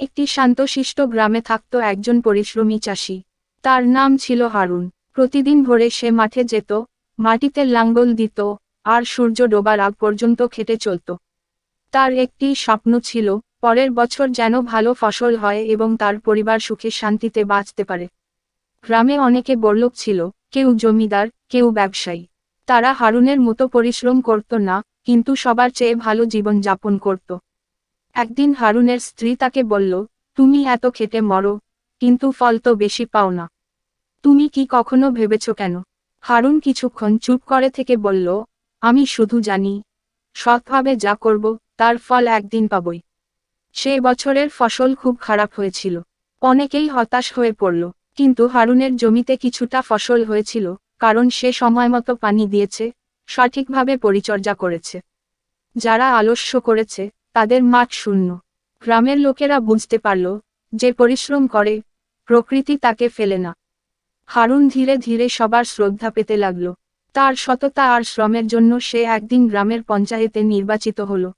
একটি শান্তশিষ্ট গ্রামে থাকত একজন পরিশ্রমী চাষি। তার নাম ছিল হারুন। প্রতিদিন ভোরে সে মাঠে যেত, মাটিতে লাঙ্গল দিত আর সূর্য ডোবার আগ পর্যন্ত খেটে চলত। তার একটি স্বপ্ন ছিল, পরের বছর যেন ভালো ফসল হয় এবং তার পরিবার সুখে শান্তিতে বাঁচতে পারে। গ্রামে অনেকে বড়লোক ছিল, কেউ জমিদার, কেউ ব্যবসায়ী। তারা হারুনের মতো পরিশ্রম করত না, কিন্তু সবার চেয়ে ভালো জীবন যাপন করত। একদিন হারুনের স্ত্রী তাকে বলল, তুমি এত খেতে মরো, কিন্তু ফল তো বেশি পাও না। তুমি কি কখনো ভেবেছ কেন? হারুন কিছুক্ষণ চুপ করে থেকে বলল, আমি শুধু জানি, সৎভাবে যা করব, তার ফল একদিন পাবই। সে বছরের ফসল খুব খারাপ হয়েছিল। অনেকেই হতাশ হয়ে পড়ল, কিন্তু হারুনের জমিতে কিছুটা ফসল হয়েছিল, কারণ সে সময়মতো পানি দিয়েছে, সঠিকভাবে পরিচর্যা করেছে। যারা আলস্য করেছে তাদের মাঠ শূন্য। গ্রামের লোকেরা বুঝতে পারল যে পরিশ্রম করে, প্রকৃতি তাকে ফেলে না। হারুন ধীরে ধীরে সবার শ্রদ্ধা পেতে লাগল। তার সততা আর শ্রমের জন্য সে একদিন গ্রামের পঞ্চায়েতে নির্বাচিত হলো।